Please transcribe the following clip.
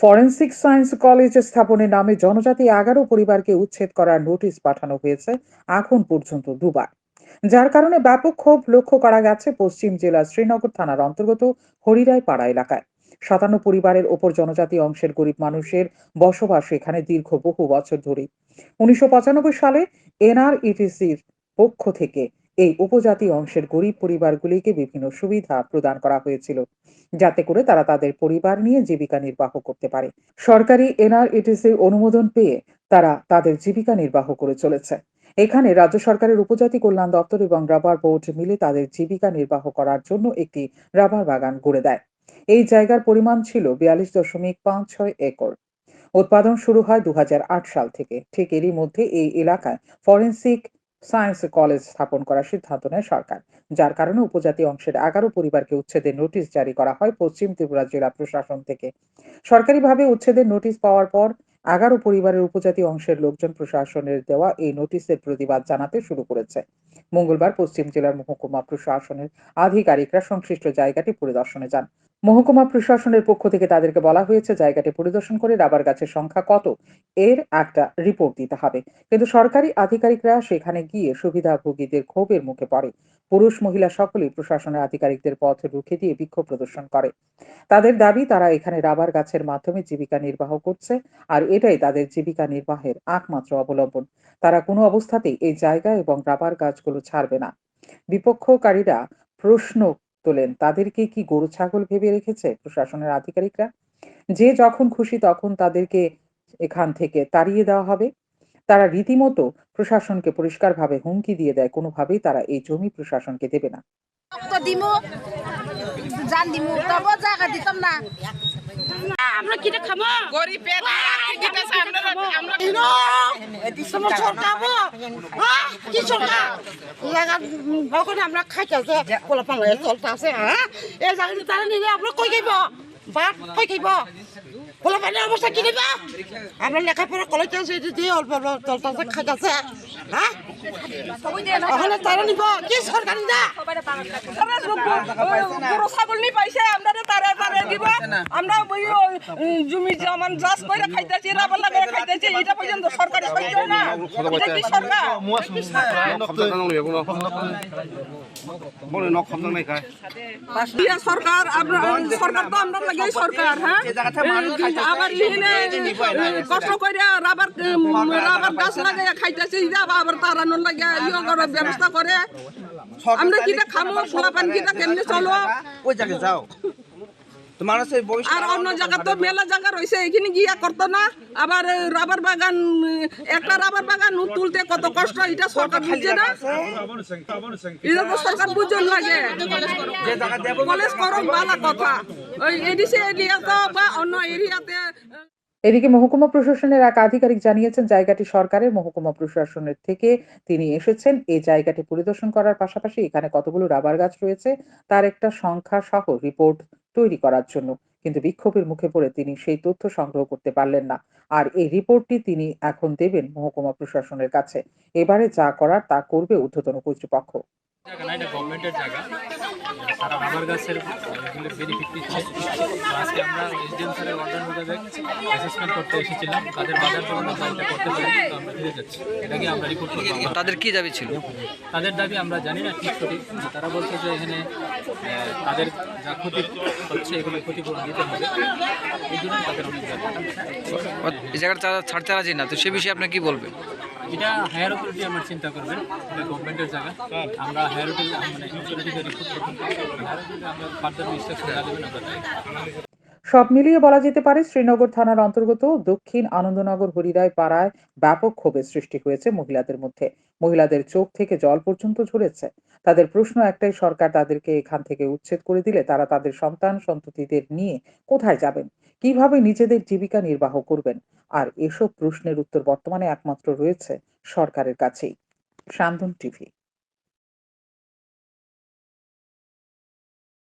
Forensic science college স্থাপনের নামে জনজাতি এগারো পরিবারকে উচ্ছেদ করার নোটিশ পাঠানো হয়েছে এখন পর্যন্ত দুবার। যার কারণে ব্যাপক ক্ষোভ লক্ষ্য করা গেছে পশ্চিম জেলার শ্রীনগর থানার অন্তর্গত হরিরাই পাড়া এলাকায়। সাতান্ন পরিবারের ওপর জনজাতি অংশের গরিব মানুষের বসবাস এখানে দীর্ঘ বহু বছর ধরে। উনিশশো পঁচানব্বই সালে এনআরইটিসির পক্ষ থেকে এই উপজাতি অংশের গরিব পরিবারগুলিকে বিভিন্ন সুবিধা প্রদান করা হয়েছিল, যাতে করে তারা তাদের পরিবার নিয়ে জীবিকা নির্বাহ করতে পারে। সরকারি এনআরইটিসির অনুমোদন পেয়ে তারা তাদের জীবিকা নির্বাহ করে চলেছে। এখানে রাজ্য সরকারের উপজাতি কল্যাণ দপ্তর এবং রাবার বোর্ড মিলে তাদের জীবিকা নির্বাহ করার জন্য একটি রাবার বাগান গড়ে দেয়। এই জায়গার পরিমাণ ছিল বিয়াল্লিশ দশমিক পাঁচ ছয় একর। উৎপাদন শুরু হয় দু হাজার আট সাল থেকে। ঠিক এরই মধ্যে এই এলাকায় ফরেনসিক সায়েন্স কলেজ স্থাপন করার সিদ্ধান্ত নেয় সরকার। যার কারণে উপজাতি অংশের এগারো পরিবারকে উচ্ছেদের নোটিশ জারি করা হয় পশ্চিম ত্রিপুরা জেলা প্রশাসন থেকে। সরকারিভাবে উচ্ছেদের নোটিশ পাওয়ার পর এগারো পরিবারের উপজাতি অংশের লোকজন প্রশাসনের দেওয়া এই নোটিশের প্রতিবাদ জানাতে শুরু করেছে। মঙ্গলবার পশ্চিম জেলার মহকুমা প্রশাসনের আধিকারিকরা সংশ্লিষ্ট জায়গাটি পরিদর্শনে যান। মহকুমা প্রশাসনের পক্ষ থেকে তাদেরকে বলা হয়েছে, জায়গাটি পরিদর্শন করে রাবার গাছের সংখ্যা কত, এর একটা রিপোর্ট দিতে হবে। কিন্তু সরকারি আধিকারিকরা সেখানে গিয়ে সুবিধাভোগীদের ক্ষোভের মুখে পড়ে। পুরুষ মহিলা সকলেই প্রশাসনের আধিকারিকদের পথ রুখে দিয়ে বিক্ষোভ প্রদর্শন করে। তাদের দাবি, তারা এখানে রাবার গাছের মাধ্যমে জীবিকা নির্বাহ করছে, আর এটাই তাদের জীবিকা নির্বাহের একমাত্র অবলম্বন। তারা কোনো অবস্থাতেই এই জায়গা এবং রাবার গাছগুলো ছাড়বে না। বিপক্ষকারীরা প্রশ্ন তোলেন। তাদেরকে কি গরু ছাগল ভেবে রেখেছে প্রশাসনের আধিকারিকরা? যে যখন খুশি তখন তাদেরকে এখান থেকে তাড়িয়ে দেওয়া হবে। তারা রীতিমতো প্রশাসনকে পরিষ্কারভাবে হুমকি দিয়ে দেয় কোনোভাবেই তারা এই জমি প্রশাসনকে দেবে না। তো দিমু জান দিমু তবে জায়গা দিতাম না। আমরা কিটা খাব গরিব আমরা আমরা ইনো তোমার সরকার হ্যাঁ? কি সরকার ওখানে আমরা খাইতেছে কোলা পাঙ্গে চলতেছে হ্যাঁ? এই জায়গা তারা নিলে আমরা কই গাইব বাট কই গাইব কোলা পানির অবস্থা কি নিবা আমরা লেখাপড়া কলেজ আছে এটা দিয়ে অল্প অল্প চলতেছে খাইতেছে হ্যাঁ ওখানে তারা নিব কি সরকার না গরু ছাগল নি পাইছে আমরা তারে তারে দিব আমরা ওই জমি জমান চাষ করে খাইতেছি রাবার লাগাই খাইতেছি এটা পর্যন্ত সরকারি সহ্য না। এটা কি সরকার? নাই খায় সরকার আমরা সরকার তো আমরা লাগে সরকার হ্যাঁ? আবার কষ্ট করে রাবার রাবার গাছ লাগাই খাইতেছি আবার তারানোর লাগে ইয়ে করে ব্যবস্থা করে। আমরা কিটা খামো? পোলাপান কিটা কেমনে চলো? ওই জায়গায় যাও? আর অন্য জায়গা তো মেলা জায়গা রয়েছে এখানে গিয়া করতো না। আবার রাবার বাগান একটা রাবার বাগান তুলতে কত কষ্ট এটা সরকার বুঝছে না। এটা তো সরকার বুঝন লাগে। কলেজ করো বালা কথা। ওই এডিসি এরিয়াতে বা অন্য এরিয়াতে এদিকে মহকুমা প্রশাসনের এক আধিকারিক জানিয়েছেন, জায়গাটি সরকারের মহকুমা প্রশাসনের থেকে তিনি এসেছেন। এই জায়গাটি পরিদর্শন করার পাশাপাশি এখানে কতগুলো রাবার গাছ রয়েছে তার একটা সংখ্যা সহ রিপোর্ট তৈরি করার জন্য। কিন্তু বিক্ষোভের মুখে পড়ে তিনি সেই তথ্য সংগ্রহ করতে পারলেন না। আর এই রিপোর্টটি তিনি এখন দেবেন মহকুমা প্রশাসনের কাছে। এবারে যা করার তা করবে ঊর্ধ্বতন কর্তৃপক্ষ। জায়গা না, এটা গভর্নমেন্টের জায়গা। তারা রাবার গাছের বেনিফিট দিচ্ছে। আজকে আমরা এসডিএম স্যারের অর্ডার মোতাবেক অ্যাসেসমেন্ট করতে এসেছিলাম। তাদের বাজার করতে পারি ফিরে যাচ্ছি। এটাকে আমরা রিপোর্ট করব। তাদের কি দাবি ছিল? তাদের দাবি আমরা জানি না ঠিক সঠিক। তারা বলছে যে এখানে তাদের যা ক্ষতি হচ্ছে এগুলো ক্ষতিপূরণ দিতে হবে। এই জন্য তাদের অনেক এই জায়গাটা তারা ছাড়তে রাজি না তো সে বিষয়ে আপনি কি বলবেন? এটা হায়ার অথরিটি আমার চিন্তা করবেন। এটা গভর্নমেন্টের জায়গা। আমরা হায়ার অথরিটি মানে অথরিটিকে রিপোর্ট করব হায়ার অথরিটি আমরা ফার্দার ইনস্ট্রাকশন দেবেন আমরা সব মিলিয়ে বলা যেতে পারে শ্রীনগর থানার অন্তর্গত দক্ষিণ আনন্দনগর হরিরায় পাড়ায় ব্যাপক ক্ষোভের সৃষ্টি হয়েছে মহিলাদের মধ্যে। মহিলাদের চোখ থেকে জল পর্যন্ত ঝরেছে। তাদের প্রশ্ন একটাই, সরকার তাদেরকে এখান থেকে উচ্ছেদ করে দিলে তারা তাদের সন্তান সন্ততিদের নিয়ে কোথায় যাবেন? কীভাবে নিজেদের জীবিকা নির্বাহ করবেন? আর এসব প্রশ্নের উত্তর বর্তমানে একমাত্র রয়েছে সরকারের কাছেই। শান্তন টিভি।